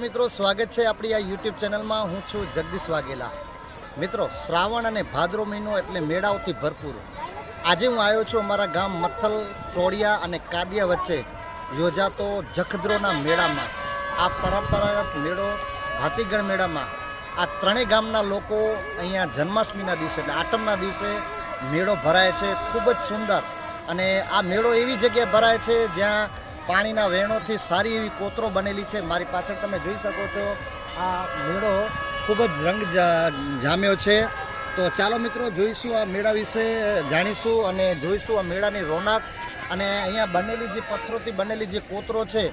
મિત્રો, સ્વાગત છે આપણી આ યુટ્યુબ ચેનલમાં. હું છું જગદીશ વાઘેલા. મિત્રો, શ્રાવણ અને ભાદરો મહિનો એટલે મેળાઓથી ભરપૂર. આજે હું આવ્યો છું અમારા ગામ મથલ, ટોળિયા અને કાદિયા વચ્ચે યોજાતો જખદ્રોના મેળામાં. આ પરંપરાગત મેળો ભાતીગઢ મેળામાં. આ ત્રણેય ગામના લોકો અહીંયા જન્માષ્ટમીના દિવસે એટલે આઠમના દિવસે મેળો ભરાય છે. ખૂબ જ સુંદર. અને આ મેળો એવી જગ્યાએ ભરાય છે જ્યાં પાણીના વહેણોથી સારી એવી કોતરો બનેલી છે. મારી પાછળ તમે જોઈ શકો છો, આ મેળો ખૂબ જ રંગ જામ્યો છે. તો ચાલો મિત્રો, જોઈશું આ મેળા વિશે જાણીશું અને જોઈશું આ મેળાની રોનક અને અહીંયા બનેલી જે પથ્થરોથી બનેલી જે કોતરો છે,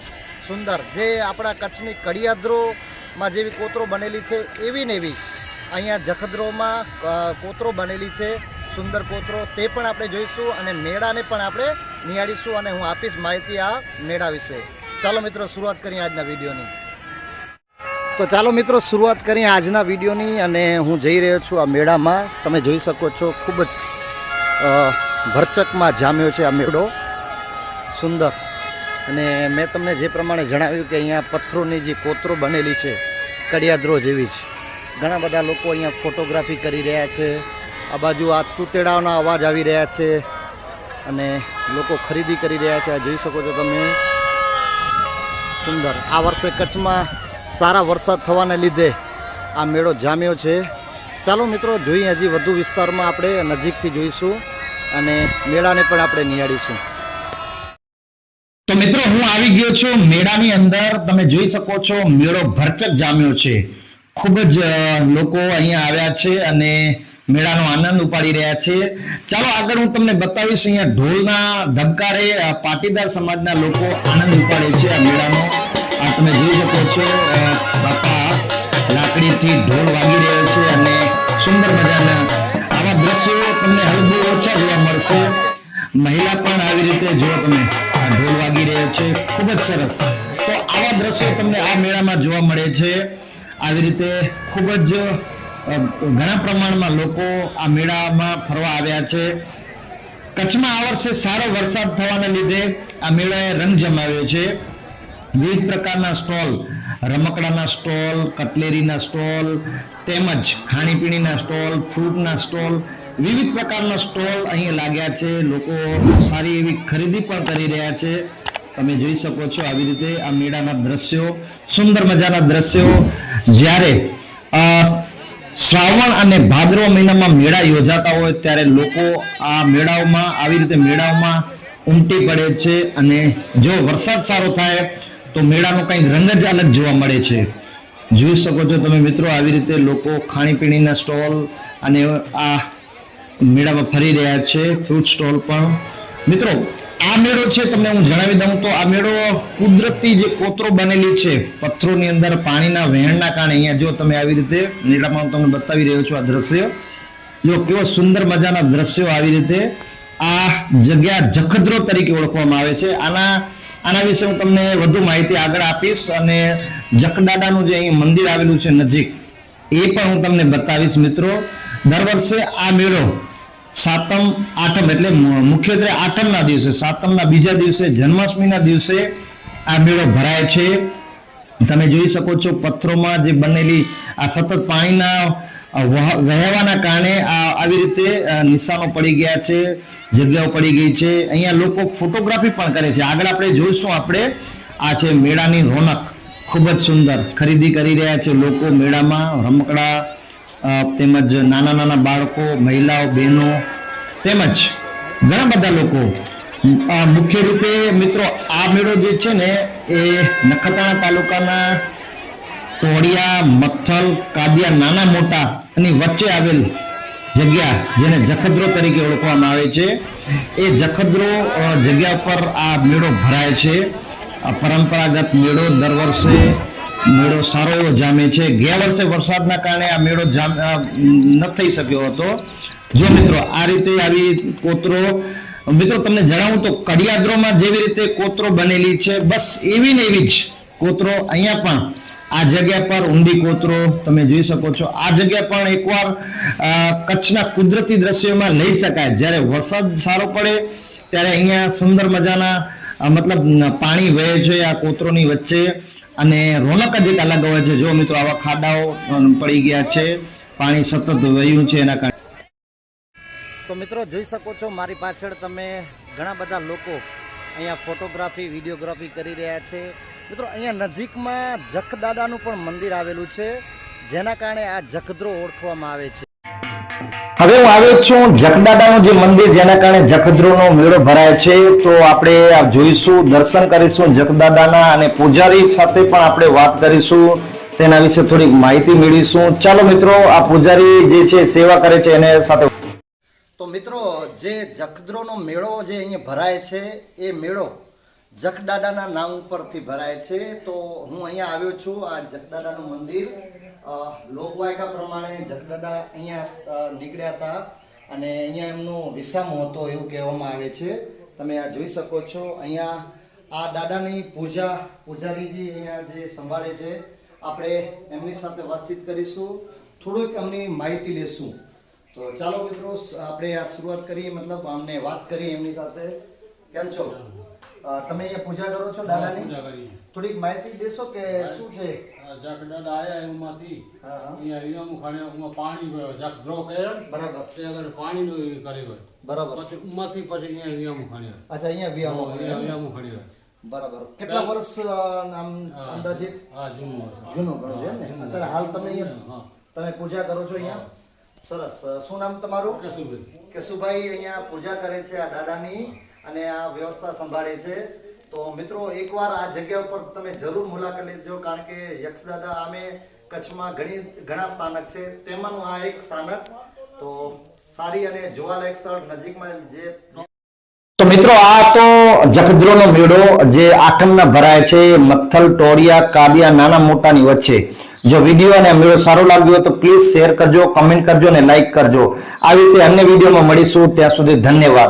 સુંદર. જે આપણા કચ્છની કડિયાદરોમાં જેવી કોતરો બનેલી છે, એવી ને એવી અહીંયા જખદ્રોમાં કોતરો બનેલી છે, સુંદર કોતરો. તે પણ આપણે જોઈશું અને મેળાને પણ આપણે નિહાળીશું અને હું આપીશ માહિતી આ મેળા વિશે. ચાલો મિત્રો, શરૂઆત કરીએ આજના વિડીયોની. તો ચાલો મિત્રો, શરૂઆત કરીએ આજના વિડીયોની અને હું જઈ રહ્યો છું આ મેળામાં. તમે જોઈ શકો છો, ખૂબ જ ભરચકમાં જામ્યો છે આ મેળો. સુંદર. અને મેં તમને જે પ્રમાણે જણાવ્યું કે અહીંયા પથ્થરોની જે કોતરો બનેલી છે, કડિયાદરો જેવી જ. ઘણા બધા લોકો અહીંયા ફોટોગ્રાફી કરી રહ્યા છે. આ બાજુ આ તૂતેડાઓના અવાજ આવી રહ્યા છે. અને લોકો ખરીદી કરી રહ્યા છે. આ જોઈ શકો છો તમે. સુંદર. આ વર્ષે કચ્છમાં સારા વરસાદ થવાને લીધે આ મેળો જામ્યો છે. ચાલો મિત્રો, જોઈએ હજી વધુ વિસ્તારમાં આપણે નજીકથી જોઈશું અને મેળાને પણ આપણે નિહાળીશું. તો મિત્રો, હું આવી ગયો છું મેળાની અંદર. તમે જોઈ શકો છો, મેળો ભરચક જામ્યો છે. ખૂબ જ લોકો અહીંયા આવ્યા છે અને મેળાનો આનંદ ઉપાડી રહ્યા છે ચાલો આગળ હું તમને બતાવીશ, અહીંયા ઢોલના ધબકારે પાટીદાર સમાજના લોકો આનંદ ઉપાડે છે આ મેળાનો. આ તમે જોઈ શકો છો બાપા લાકડીથી ઢોલ વાગી રહ્યો છે અને સુંદર મજાના આવા દ્રશ્યો તમને હવે ઓછા જોવા મળશે. મહિલા પણ આવી રીતે જો તમે આ ઢોલ વાગી રહ્યો છે, ખૂબ જ સરસ. તો આવા દ્રશ્યો તમને આ મેળામાં જોવા મળે છે. આવી રીતે ખૂબ જ ઘણા પ્રમાણમાં લોકો આ મેળામાં ફરવા આવ્યા છે. કચ્છમાં આ વર્ષે સારો વરસાદ થવાના લીધે આ મેળાએ રંગ જમાવ્યો છે. વિવિધ પ્રકારના સ્ટોલ, રમકડાના સ્ટોલ, કટલેરીના સ્ટોલ, તેમજ ખાણીપીણીના સ્ટોલ, ફ્રૂટના સ્ટોલ, વિવિધ પ્રકારના સ્ટોલ અહીં લાગ્યા છે. લોકો સારી એવી ખરીદી પણ કરી રહ્યા છે. તમે જોઈ શકો છો આવી રીતે આ મેળાના દ્રશ્યો, સુંદર મજાના દ્રશ્યો. જ્યારે શ્રાવણ અને ભાદરવા મહિનામાં મેળા યોજાતા હોય ત્યારે લોકો આ મેળાઓમાં, આવી રીતે મેળાઓમાં ઉમટી પડે છે અને જો વરસાદ સારો થાય તો મેળાનો કંઈક રંગ જ અલગ જોવા મળે છે. જોઈ શકો છો તમે મિત્રો આવી રીતે લોકો ખાણીપીણીના સ્ટોલ અને આ મેળામાં ફરી રહ્યા છે, ફ્રૂટ સ્ટોલ પણ. મિત્રો આ મેળો છે, તમને હું જણાવી દઉં તો આ મેળો કુદરતી જે કોતરો બનેલી છે, પથ્થરોની અંદર પાણીના વહેણના કારણે અહીંયા જો તમે આવી રીતે હું તમને બતાવી રહ્યો છું આ દ્રશ્ય. જો કેવો સુંદર મજાના દ્રશ્યો આવી રીતે આ જગ્યા જખદ્રો તરીકે ઓળખવામાં આવે છે. આના આના વિશે હું તમને વધુ માહિતી આગળ આપીશ અને જખદાદાનું જે અહીં મંદિર આવેલું છે નજીક, એ પણ હું તમને બતાવીશ મિત્રો. દર વર્ષે આ મેળો સાતમ આઠમ એટલે મુખ્યત્વે આઠમના દિવસે, સાતમના બીજા દિવસે, જન્માષ્ટમીના દિવસે આ મેળો ભરાય છે. તમે જોઈ શકો છો પથ્થરોમાં જે બનેલી આ સતત પાણીના વહ- વહેવાના કારણે આ આવી રીતે નિશાનો પડી ગયા છે, જગ્યાઓ પડી ગઈ છે. અહીંયા લોકો ફોટોગ્રાફી પણ કરે છે. આગળ આપણે જોઈશું આપણે આ છે મેળાની રોનક. ખૂબ જ સુંદર ખરીદી કરી રહ્યા છે લોકો મેળામાં, રમકડા તેમજ નાના નાના બાળકો, મહિલાઓ, બહેનો તેમજ ઘણા બધા લોકો. મુખ્ય રૂપે મિત્રો આ મેળો જે છે ને, એ નખત્રાણા તાલુકાના ટોળિયા મથલ, કાદિયા, નાના મોટા અને વચ્ચે આવેલ જગ્યા જેને જખદ્રો તરીકે ઓળખવામાં આવે છે. એ જખદ્રો જગ્યા પર આ મેળો ભરાય છે. પરંપરાગત મેળો દર વર્ષે મેળો સારો એવો જામે છે. ગયા વર્ષે વરસાદના કારણે આ મેળો જામ ન થઈ શક્યો હતો. જો મિત્રો, આ રીતે આવી કોતરો, મિત્રો, તમને જણાવું તો કડિયાદ્રોમાં જેવી રીતે કોતરો બનેલી છે, બસ એવી ને એવી જ કોતરો અહીંયા પણ, આ જગ્યા પર ઊંડી કોતરો તમે જોઈ શકો છો. આ જગ્યા પણ એકવાર કચ્છના કુદરતી દ્રશ્યોમાં લઈ શકાય. જ્યારે વરસાદ સારો પડે, ત્યારે અહીંયા સુંદર મજાના મતલબ, પાણી વહે છે આ કોતરોની વચ્ચે. અને રોનક જ એક અલગ હોય છે. જો મિત્રો આવા ખાડાઓ પડી ગયા છે, પાણી સતત વહ્યું છે એના કારણે. તો મિત્રો જોઈ શકો છો, મારી પાછળ તમે ઘણા બધા લોકો અહીંયા ફોટોગ્રાફી, વિડીયોગ્રાફી કરી રહ્યા છે. મિત્રો અહીંયા નજીકમાં જખદાદાનું પણ મંદિર આવેલું છે, જેના કારણે આ જખદ્રો ઓળખવામાં આવે છે. હવે હું આવ્યો છું જખદાદાનું જે મંદિર, જેના કારણે જખદ્રોનો મેળો ભરાય છે, તો આપણે જોઈશું, દર્શન કરીશું જખદાદાના અને પૂજારી સાથે પણ આપણે વાત કરીશું. તેના વિશે થોડીક માહિતી મેળવીશું. ચાલો મિત્રો, આ પૂજારી જે છે, સેવા કરે છે, એને સાથે તો મિત્રો, જે જખદ્રોનો મેળો જે અહીંયા ભરાય છે, એ મેળો જખદાદાના નામ ઉપરથી ભરાય છે. તો હું અહીંયા આવ્યો છું, આ જખદાદાનું મંદિર. લોકવાયકા પ્રમાણે જગદાદા અહીંયા નીકળ્યા હતા અને અહીંયા એમનો વિસામો હતો એવું કહેવામાં આવે છે. તમે આ જોઈ શકો છો. અહીંયા આ દાદાની પૂજા, પૂજારીજી અહીંયા જે સંભાળે છે, આપણે એમની સાથે વાતચીત કરીશું. થોડુંક એમની માહિતી લેશું. તો ચાલો મિત્રો આપણે આ શરૂઆત કરીએ. મતલબ અમને વાત કરીએ એમની સાથે. કેમ છો? તમે અહીંયા પૂજા કરો છો દાદાની? થોડીક માહિતી દેશો કે શું છે? આ જખદાદા આયા એમાંથી અહીંયા વિયામું ખાણે એમાં પાણી ગયો જખ દ્રો કર્યો બરાબર. તે અગર પાણીનું નો કર્યું. બરાબર. પછી ઉમાંથી પછી અહીંયા વિયામું ખાણી. અચ્છા અહીંયા વિયામો અહીંયા ખાણી. બરાબર. કેટલા વર્ષ નામ આમ. અંદાજિત? હા, જૂનો જૂનો ગણો છે એમ ને? અત્યારે હાલ તમે અહીંયા તમે પૂજા કરો છો અહીંયા? સરસ. શું નામ તમારું? કેશુભાઈ. કેશુભાઈ અહીંયા પૂજા કરે છે આ દાદાની. અને આ વ્યવસ્થા સંભાળે છે. તો મિત્રો, એકવાર આ જગ્યા ઉપર તમે જરૂર મુલાકાત લેજો, કારણ કે યક્ષ દાદા આમે કચ્છમાં ઘણી, ઘણા સ્થાનક છે. તેમાંનું આ એક સ્થાનક. તો સારી અને જોવાલાયક સ્થળ નજીકમાં જે તો મિત્રો, આ તો જખદ્રોનો મેળો જે આઠમના ભરાય છે, મથલ, ટોળિયા કાબિયા નાના મોટાની વચ્ચે. જો વીડિયો અને મેળો સારો લાગ્યો તો પ્લીઝ શેર કરજો, કમેન્ટ કરજો અને લાઈક કરજો. આવી રીતે અન્ય વિડીયોમાં મળીશું. ત્યાં સુધી ધન્યવાદ.